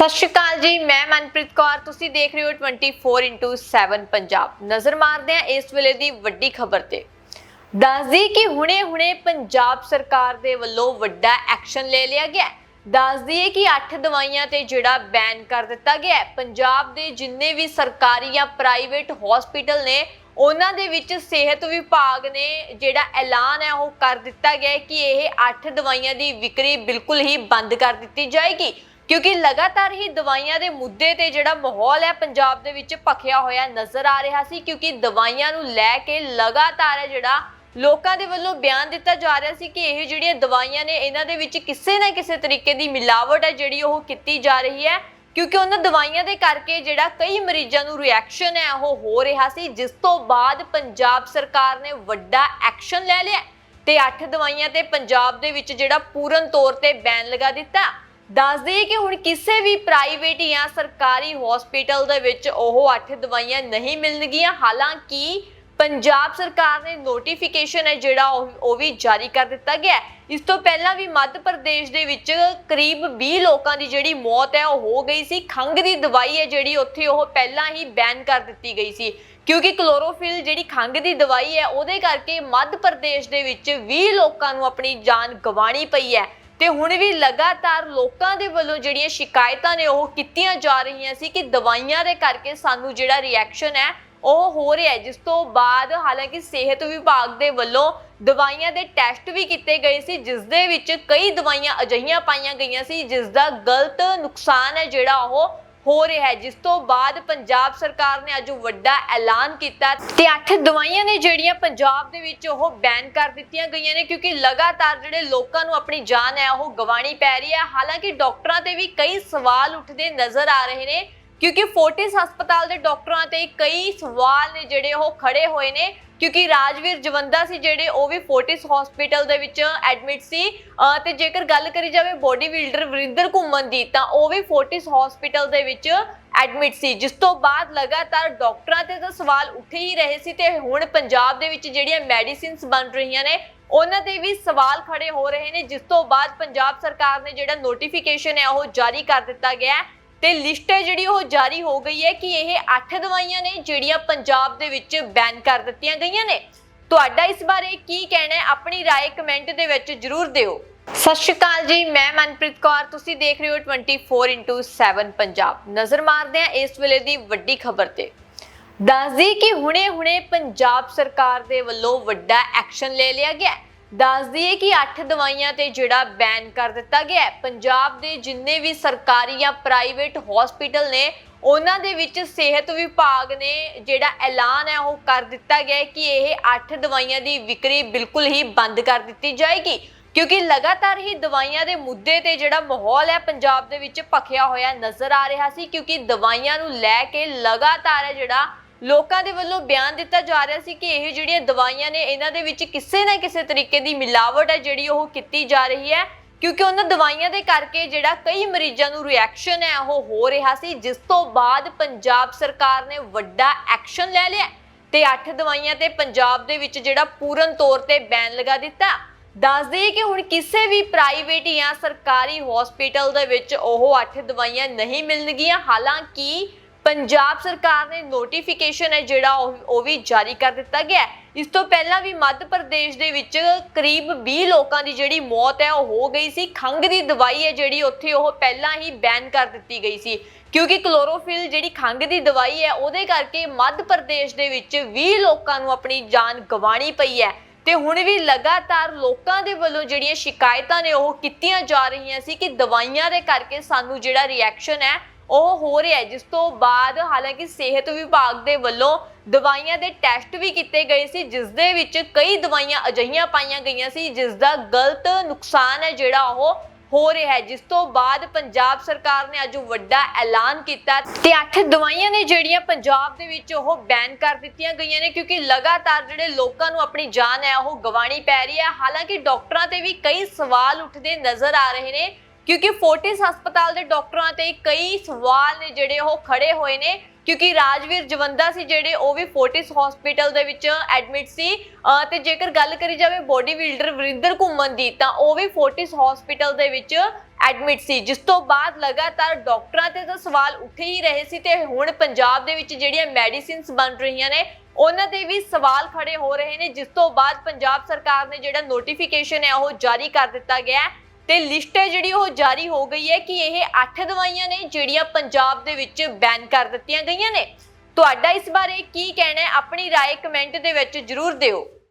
ਸਤਿ ਸ਼੍ਰੀ ਅਕਾਲ ਜੀ, ਮੈਂ ਮਨਪ੍ਰੀਤ ਕੌਰ, ਤੁਸੀਂ ਦੇਖ ਰਹੇ ਹੋ 24/7 ਪੰਜਾਬ। ਨਜ਼ਰ ਮਾਰਦੇ ਹਾਂ ਇਸ ਵੇਲੇ ਦੀ ਵੱਡੀ ਖਬਰ ਤੇ। ਦੱਸਦੀ ਕਿ ਹੁਣੇ-ਹੁਣੇ ਪੰਜਾਬ ਸਰਕਾਰ ਦੇ ਵੱਲੋਂ ਵੱਡਾ ਐਕਸ਼ਨ ਲੈ ਲਿਆ ਗਿਆ ਦੱਸਦੀ ਹੈ ਕਿ 8 ਦਵਾਈਆਂ ਤੇ ਜਿਹੜਾ ਬੈਨ ਕਰ ਦਿੱਤਾ ਗਿਆ ਹੈ, ਪੰਜਾਬ ਦੇ ਜਿੰਨੇ ਵੀ ਸਰਕਾਰੀ ਜਾਂ ਪ੍ਰਾਈਵੇਟ ਹਸਪੀਟਲ ਨੇ, ਉਹਨਾਂ ਦੇ ਵਿੱਚ ਸਿਹਤ ਵਿਭਾਗ ਨੇ ਜਿਹੜਾ ਐਲਾਨ ਹੈ ਉਹ ਕਰ ਦਿੱਤਾ ਗਿਆ ਕਿ ਇਹ 8 ਦਵਾਈਆਂ ਦੀ ਵਿਕਰੀ ਬਿਲਕੁਲ ਹੀ ਬੰਦ ਕਰ ਦਿੱਤੀ ਜਾਏਗੀ। ਕਿਉਂਕਿ ਲਗਾਤਾਰ ਹੀ ਦਵਾਈਆਂ ਦੇ ਮੁੱਦੇ ਤੇ ਜਿਹੜਾ ਮਾਹੌਲ ਹੈ ਪੰਜਾਬ ਦੇ ਵਿੱਚ ਭਖਿਆ ਹੋਇਆ ਨਜ਼ਰ ਆ ਰਿਹਾ ਸੀ, ਕਿਉਂਕਿ ਦਵਾਈਆਂ ਨੂੰ ਲੈ ਕੇ ਲਗਾਤਾਰ ਹੈ ਜਿਹੜਾ ਲੋਕਾਂ ਦੇ ਵੱਲੋਂ ਬਿਆਨ ਦਿੱਤਾ ਜਾ ਰਿਹਾ ਸੀ ਕਿ ਇਹ ਜਿਹੜੀਆਂ ਦਵਾਈਆਂ ਨੇ, ਇਹਨਾਂ ਦੇ ਵਿੱਚ ਕਿਸੇ ਨਾ ਕਿਸੇ ਤਰੀਕੇ ਦੀ ਮਿਲਾਵਟ ਹੈ ਜਿਹੜੀ ਉਹ ਕੀਤੀ ਜਾ ਰਹੀ ਹੈ। ਕਿਉਂਕਿ ਉਹਨਾਂ ਦਵਾਈਆਂ ਦੇ ਕਰਕੇ ਜਿਹੜਾ ਕਈ ਮਰੀਜ਼ਾਂ ਨੂੰ ਰਿਐਕਸ਼ਨ ਹੈ, ਉਹ ਹੋ ਰਿਹਾ ਸੀ, ਜਿਸ ਤੋਂ ਬਾਅਦ ਪੰਜਾਬ ਸਰਕਾਰ ਨੇ ਵੱਡਾ ਐਕਸ਼ਨ ਲੈ ਲਿਆ ਤੇ 8 ਦਵਾਈਆਂ ਤੇ ਪੰਜਾਬ ਦੇ ਵਿੱਚ ਜਿਹੜਾ ਪੂਰਨ ਤੌਰ ਤੇ ਬੈਨ ਲਗਾ ਦਿੱਤਾ। ਦੱਸ ਦਈਏ ਕਿ ਹੁਣ ਕਿਸੇ ਵੀ ਪ੍ਰਾਈਵੇਟ ਜਾਂ ਸਰਕਾਰੀ ਹਸਪੀਟਲ ਦੇ ਵਿੱਚ ਉਹ 8 ਦਵਾਈਆਂ ਨਹੀਂ ਮਿਲਣਗੀਆਂ। ਹਾਲਾਂਕਿ ਪੰਜਾਬ ਸਰਕਾਰ ਨੇ ਨੋਟੀਫਿਕੇਸ਼ਨ ਹੈ ਜਿਹੜਾ ਉਹ ਉਹ ਵੀ ਜਾਰੀ ਕਰ ਦਿੱਤਾ ਗਿਆ ਇਸ ਤੋਂ ਪਹਿਲਾਂ ਵੀ ਮੱਧ ਪ੍ਰਦੇਸ਼ ਦੇ ਵਿੱਚ ਕਰੀਬ 20 ਲੋਕਾਂ ਦੀ ਜਿਹੜੀ ਮੌਤ ਹੈ, ਉਹ ਹੋ ਗਈ ਸੀ। ਖੰਘ ਦੀ ਦਵਾਈ ਹੈ ਜਿਹੜੀ ਉੱਥੇ ਉਹ ਪਹਿਲਾਂ ਹੀ ਬੈਨ ਕਰ ਦਿੱਤੀ ਗਈ ਸੀ। ਕਿਉਂਕਿ ਕਲੋਰੋਫਿਲ ਜਿਹੜੀ ਖੰਘ ਦੀ ਦਵਾਈ ਹੈ, ਉਹਦੇ ਕਰਕੇ ਮੱਧ ਪ੍ਰਦੇਸ਼ ਦੇ ਵਿੱਚ 20 ਲੋਕਾਂ ਨੂੰ ਆਪਣੀ ਜਾਨ ਗਵਾਣੀ ਪਈ ਹੈ। ਤੇ ਹੁਣ ਵੀ ਲਗਾਤਾਰ ਲੋਕਾਂ ਦੇ ਵੱਲੋਂ ਜਿਹੜੀਆਂ ਸ਼ਿਕਾਇਤਾਂ ਨੇ ਉਹ ਕੀਤੀਆਂ ਜਾ ਰਹੀਆਂ ਸੀ ਕਿ ਦਵਾਈਆਂ ਦੇ ਕਰਕੇ ਸਾਨੂੰ ਜਿਹੜਾ ਰਿਐਕਸ਼ਨ ਹੈ, ਉਹ ਹੋ ਰਿਹਾ ਜਿਸ ਤੋਂ ਬਾਅਦ ਹਾਲਾਂਕਿ ਸਿਹਤ ਵਿਭਾਗ ਦੇ ਵੱਲੋਂ ਦਵਾਈਆਂ ਦੇ ਟੈਸਟ ਵੀ ਕੀਤੇ ਗਏ ਸੀ, ਜਿਸ ਦੇ ਵਿੱਚ ਕਈ ਦਵਾਈਆਂ ਅਜਿਹੀਆਂ ਪਾਈਆਂ ਗਈਆਂ ਸੀ, ਜਿਸ ਦਾ ਗਲਤ ਨੁਕਸਾਨ ਹੈ ਜਿਹੜਾ ਉਹ ਹੋ ਰਿਹਾ ਹੈ। ਜਿਸ ਤੋਂ ਬਾਅਦ ਪੰਜਾਬ ਸਰਕਾਰ ਨੇ ਅੱਜ ਵੱਡਾ ਐਲਾਨ ਕੀਤਾ ਤੇ ਅੱਠ ਦਵਾਈਆਂ ਨੇ ਜਿਹੜੀਆਂ ਪੰਜਾਬ ਦੇ ਵਿੱਚ ਉਹ ਬੈਨ ਕਰ ਦਿੱਤੀਆਂ ਗਈਆਂ ਨੇ, ਕਿਉਂਕਿ ਲਗਾਤਾਰ ਜਿਹੜੇ ਲੋਕਾਂ ਨੂੰ ਆਪਣੀ ਜਾਨ ਹੈ, ਉਹ ਗਵਾਣੀ ਪੈ ਰਹੀ ਹੈ। ਹਾਲਾਂਕਿ ਡਾਕਟਰਾਂ ਤੇ ਵੀ ਕਈ ਸਵਾਲ ਉੱਠਦੇ ਨਜ਼ਰ ਆ ਰਹੇ ਨੇ। ਕਿਉਂਕਿ ਫੋਰਟਿਸ ਹਸਪਤਾਲ ਦੇ ਡਾਕਟਰਾਂ ਤੇ ਕਈ ਸਵਾਲ ਨੇ ਜਿਹੜੇ ਉਹ ਖੜੇ ਹੋਏ ਨੇ। ਕਿਉਂਕਿ ਰਾਜਵੀਰ ਜਵੰਦਾ ਸੀ ਜਿਹੜੇ ਉਹ ਵੀ ਫੋਰਟਿਸ ਹਸਪੀਟਲ ਦੇ ਵਿੱਚ ਐਡਮਿਟ ਸੀ। ਅਹ ਤੇ ਜੇਕਰ ਗੱਲ ਕਰੀ ਜਾਵੇ ਬੋਡੀ ਬਿਲਡਰ ਵਰਿੰਦਰ ਘੁੰਮਣ ਦੀ, ਤਾਂ ਉਹ ਵੀ ਫੋਰਟਿਸ ਹਸਪੀਟਲ ਦੇ ਵਿੱਚ ਐਡਮਿਟ ਸੀ। ਜਿਸ ਤੋਂ ਬਾਅਦ ਲਗਾਤਾਰ ਡਾਕਟਰਾਂ ਤੇ ਤਾਂ ਸਵਾਲ ਉੱਠੇ ਹੀ ਰਹੇ ਸੀ ਤੇ ਹੁਣ ਪੰਜਾਬ ਦੇ ਵਿੱਚ ਜਿਹੜੀਆਂ ਮੈਡੀਸਿਨਸ ਬਣ ਰਹੀਆਂ ਨੇ, ਉਹਨਾਂ ਤੇ ਵੀ ਸਵਾਲ ਖੜੇ ਹੋ ਰਹੇ ਨੇ। ਜਿਸ ਤੋਂ ਬਾਅਦ ਪੰਜਾਬ ਸਰਕਾਰ ਨੇ ਜਿਹੜਾ ਨੋਟੀਫਿਕੇਸ਼ਨ ਹੈ, ਉਹ ਜਾਰੀ ਕਰ ਦਿੱਤਾ ਗਿਆ ਹੈ। ਤੇ ਲਿਸਟ ਹੈ ਜਿਹੜੀ ਉਹ ਜਾਰੀ ਹੋ ਗਈ ਹੈ ਕਿ ਇਹ 8 ਦਵਾਈਆਂ ਨੇ ਜਿਹੜੀਆਂ ਪੰਜਾਬ ਦੇ ਵਿੱਚ ਬੈਨ ਕਰ ਦਿੱਤੀਆਂ ਗਈਆਂ ਨੇ ਤੁਹਾਡਾ ਇਸ ਬਾਰੇ ਕੀ ਕਹਿਣਾ ਹੈ ਆਪਣੀ رائے ਕਮੈਂਟ ਦੇ ਵਿੱਚ ਜਰੂਰ ਦਿਓ ਸਤਿ ਸ਼੍ਰੀ ਅਕਾਲ ਜੀ ਮੈਂ ਮਨਪ੍ਰੀਤ ਕੌਰ ਤੁਸੀਂ ਦੇਖ ਰਹੇ ਹੋ 24/7 ਪੰਜਾਬ ਨਜ਼ਰ ਮਾਰਦੇ ਹਾਂ ਇਸ ਵੇਲੇ ਦੀ ਵੱਡੀ ਖਬਰ ਤੇ ਦੱਸਦੀ ਕਿ ਹੁਣੇ-ਹੁਣੇ ਪੰਜਾਬ ਸਰਕਾਰ ਦੇ ਵੱਲੋਂ ਵੱਡਾ ਐਕਸ਼ਨ ਲੈ ਲਿਆ ਗਿਆ ਹੈ। ਦੱਸਦੀ ਹੈ ਕਿ 8 ਦਵਾਈਆਂ ਤੇ ਜਿਹੜਾ ਬੈਨ ਕਰ ਦਿੱਤਾ ਗਿਆ ਹੈ। ਪੰਜਾਬ ਦੇ ਜਿੰਨੇ ਵੀ ਸਰਕਾਰੀ ਜਾਂ ਪ੍ਰਾਈਵੇਟ ਹਸਪੀਟਲ ਨੇ, ਉਹਨਾਂ ਦੇ ਵਿੱਚ ਸਿਹਤ ਵਿਭਾਗ ਨੇ ਜਿਹੜਾ ਐਲਾਨ ਹੈ, ਉਹ ਕਰ ਦਿੱਤਾ ਗਿਆ ਕਿ ਇਹ 8 ਦਵਾਈਆਂ ਦੀ ਵਿਕਰੀ ਬਿਲਕੁਲ ਹੀ ਬੰਦ ਕਰ ਦਿੱਤੀ ਜਾਏਗੀ ਕਿਉਂਕਿ ਲਗਾਤਾਰ ਹੀ ਦਵਾਈਆਂ ਦੇ ਮੁੱਦੇ ਤੇ ਜਿਹੜਾ ਮਾਹੌਲ ਹੈ, ਪੰਜਾਬ ਦੇ ਵਿੱਚ ਭਖਿਆ ਹੋਇਆ ਨਜ਼ਰ ਆ ਰਿਹਾ ਸੀ, ਕਿਉਂਕਿ ਦਵਾਈਆਂ ਨੂੰ ਲੈ ਕੇ ਲਗਾਤਾਰ ਹੈ ਜਿਹੜਾ ਲੋਕਾਂ ਦੇ ਵੱਲੋਂ ਬਿਆਨ ਦਿੱਤਾ ਜਾ ਰਿਹਾ ਸੀ ਕਿ ਇਹ ਜਿਹੜੀਆਂ ਦਵਾਈਆਂ ਨੇ, ਇਹਨਾਂ ਦੇ ਵਿੱਚ ਕਿਸੇ ਨਾ ਕਿਸੇ ਤਰੀਕੇ ਦੀ ਮਿਲਾਵਟ ਹੈ ਜਿਹੜੀ ਉਹ ਕੀਤੀ ਜਾ ਰਹੀ ਹੈ। ਕਿਉਂਕਿ ਉਹਨਾਂ ਦਵਾਈਆਂ ਦੇ ਕਰਕੇ ਜਿਹੜਾ ਕਈ ਮਰੀਜ਼ਾਂ ਨੂੰ ਰਿਐਕਸ਼ਨ ਹੈ, ਉਹ ਹੋ ਰਿਹਾ ਸੀ। ਜਿਸ ਤੋਂ ਬਾਅਦ ਪੰਜਾਬ ਸਰਕਾਰ ਨੇ ਵੱਡਾ ਐਕਸ਼ਨ ਲੈ ਲਿਆ ਤੇ 8 ਦਵਾਈਆਂ ਤੇ ਪੰਜਾਬ ਦੇ ਵਿੱਚ ਜਿਹੜਾ ਪੂਰਨ ਤੌਰ ਤੇ ਬੈਨ ਲਗਾ ਦਿੱਤਾ। ਦੱਸ ਦਈਏ ਕਿ ਹੁਣ ਕਿਸੇ ਵੀ ਪ੍ਰਾਈਵੇਟ ਜਾਂ ਸਰਕਾਰੀ ਹਸਪੀਟਲ ਦੇ ਵਿੱਚ ਉਹ 8 ਦਵਾਈਆਂ ਨਹੀਂ ਮਿਲਣਗੀਆਂ। ਹਾਲਾਂਕਿ ਪੰਜਾਬ ਸਰਕਾਰ ਨੇ ਨੋਟੀਫਿਕੇਸ਼ਨ ਹੈ ਜਿਹੜਾ ਉਹ ਉਹ ਵੀ ਜਾਰੀ ਕਰ ਦਿੱਤਾ ਗਿਆ ਇਸ ਤੋਂ ਪਹਿਲਾਂ ਵੀ ਮੱਧ ਪ੍ਰਦੇਸ਼ ਦੇ ਵਿੱਚ ਕਰੀਬ 20 ਲੋਕਾਂ ਦੀ ਜਿਹੜੀ ਮੌਤ ਹੈ, ਉਹ ਹੋ ਗਈ ਸੀ। ਖੰਘ ਦੀ ਦਵਾਈ ਹੈ ਜਿਹੜੀ ਉੱਥੇ ਉਹ ਪਹਿਲਾਂ ਹੀ ਬੈਨ ਕਰ ਦਿੱਤੀ ਗਈ ਸੀ। ਕਿਉਂਕਿ ਕਲੋਰੋਫਿਲ ਜਿਹੜੀ ਖੰਘ ਦੀ ਦਵਾਈ ਹੈ, ਉਹਦੇ ਕਰਕੇ ਮੱਧ ਪ੍ਰਦੇਸ਼ ਦੇ ਵਿੱਚ 20 ਲੋਕਾਂ ਨੂੰ ਆਪਣੀ ਜਾਨ ਗਵਾਣੀ ਪਈ ਹੈ। ਤੇ ਹੁਣ ਵੀ ਲਗਾਤਾਰ ਲੋਕਾਂ ਦੇ ਵੱਲੋਂ ਜਿਹੜੀਆਂ ਸ਼ਿਕਾਇਤਾਂ ਨੇ, ਉਹ ਕੀਤੀਆਂ ਜਾ ਰਹੀਆਂ ਸੀ ਕਿ ਦਵਾਈਆਂ ਦੇ ਕਰਕੇ ਸਾਨੂੰ ਜਿਹੜਾ ਰਿਐਕਸ਼ਨ ਹੈ ਉਹ ਹੋ ਰਿਹਾ ਜਿਸ ਤੋਂ ਬਾਅਦ ਹਾਲਾਂਕਿ ਸਿਹਤ ਵਿਭਾਗ ਦੇ ਵੱਲੋਂ ਦਵਾਈਆਂ ਦੇ ਟੈਸਟ ਵੀ ਕੀਤੇ ਗਏ ਸੀ, ਜਿਸ ਦੇ ਵਿੱਚ ਕਈ ਦਵਾਈਆਂ ਅਜਿਹੀਆਂ ਪਾਈਆਂ ਗਈਆਂ ਸੀ, ਜਿਸ ਦਾ ਗਲਤ ਨੁਕਸਾਨ ਹੈ ਜਿਹੜਾ ਉਹ ਹੋ ਰਿਹਾ ਹੈ। ਜਿਸ ਤੋਂ ਬਾਅਦ ਪੰਜਾਬ ਸਰਕਾਰ ਨੇ ਅੱਜ ਵੱਡਾ ਐਲਾਨ ਕੀਤਾ ਤੇ 8 ਦਵਾਈਆਂ ਨੇ ਜਿਹੜੀਆਂ ਪੰਜਾਬ ਦੇ ਵਿੱਚ ਉਹ ਬੈਨ ਕਰ ਦਿੱਤੀਆਂ ਗਈਆਂ ਨੇ, ਕਿਉਂਕਿ ਲਗਾਤਾਰ ਜਿਹੜੇ ਲੋਕਾਂ ਨੂੰ ਆਪਣੀ ਜਾਨ ਹੈ, ਉਹ ਗਵਾਣੀ ਪੈ ਰਹੀ ਹੈ। ਹਾਲਾਂਕਿ ਡਾਕਟਰਾਂ ਤੇ ਵੀ ਕਈ ਸਵਾਲ ਉੱਠਦੇ ਨਜ਼ਰ ਆ ਰਹੇ ਨੇ। ਕਿਉਂਕਿ ਫੋਰਟਿਸ ਹਸਪਤਾਲ ਦੇ ਡਾਕਟਰਾਂ ਤੇ ਕਈ ਸਵਾਲ ਨੇ ਜਿਹੜੇ ਉਹ ਖੜੇ ਹੋਏ ਨੇ, ਕਿਉਂਕਿ ਰਾਜਵੀਰ ਜਵੰਦਾ ਸੀ ਜਿਹੜੇ ਉਹ ਵੀ ਫੋਰਟਿਸ ਹਸਪੀਟਲ ਦੇ ਵਿੱਚ ਐਡਮਿਟ ਸੀ। ਅਹ ਤੇ ਜੇਕਰ ਗੱਲ ਕਰੀ ਜਾਵੇ ਬੋਡੀ ਬਿਲਡਰ ਵਰਿੰਦਰ ਘੁੰਮਣ ਦੀ, ਤਾਂ ਉਹ ਵੀ ਫੋਰਟਿਸ ਹਸਪੀਟਲ ਦੇ ਵਿੱਚ ਐਡਮਿਟ ਸੀ। ਜਿਸ ਤੋਂ ਬਾਅਦ ਲਗਾਤਾਰ ਡਾਕਟਰਾਂ ਤੇ ਤਾਂ ਸਵਾਲ ਉੱਠੇ ਹੀ ਰਹੇ ਸੀ ਤੇ ਹੁਣ ਪੰਜਾਬ ਦੇ ਵਿੱਚ ਜਿਹੜੀਆਂ ਮੈਡੀਸਿਨਸ ਬਣ ਰਹੀਆਂ ਨੇ, ਉਹਨਾਂ ਤੇ ਵੀ ਸਵਾਲ ਖੜੇ ਹੋ ਰਹੇ ਨੇ। ਜਿਸ ਤੋਂ ਬਾਅਦ ਪੰਜਾਬ ਸਰਕਾਰ ਨੇ ਜਿਹੜਾ ਨੋਟੀਫਿਕੇਸ਼ਨ ਹੈ, ਉਹ ਜਾਰੀ ਕਰ ਦਿੱਤਾ ਗਿਆ ਹੈ। ਤੇ ਲਿਸਟ ਹੈ ਜਿਹੜੀ ਉਹ ਜਾਰੀ ਹੋ ਗਈ ਹੈ ਕਿ ਇਹ 8 ਦਵਾਈਆਂ ਨੇ ਜਿਹੜੀਆਂ ਪੰਜਾਬ ਦੇ ਵਿੱਚ ਬੈਨ ਕਰ ਦਿੱਤੀਆਂ ਗਈਆਂ ਨੇ ਤੁਹਾਡਾ ਇਸ ਬਾਰੇ ਕੀ ਕਹਿਣਾ ਹੈ ਆਪਣੀ رائے ਕਮੈਂਟ ਦੇ ਵਿੱਚ ਜਰੂਰ ਦਿਓ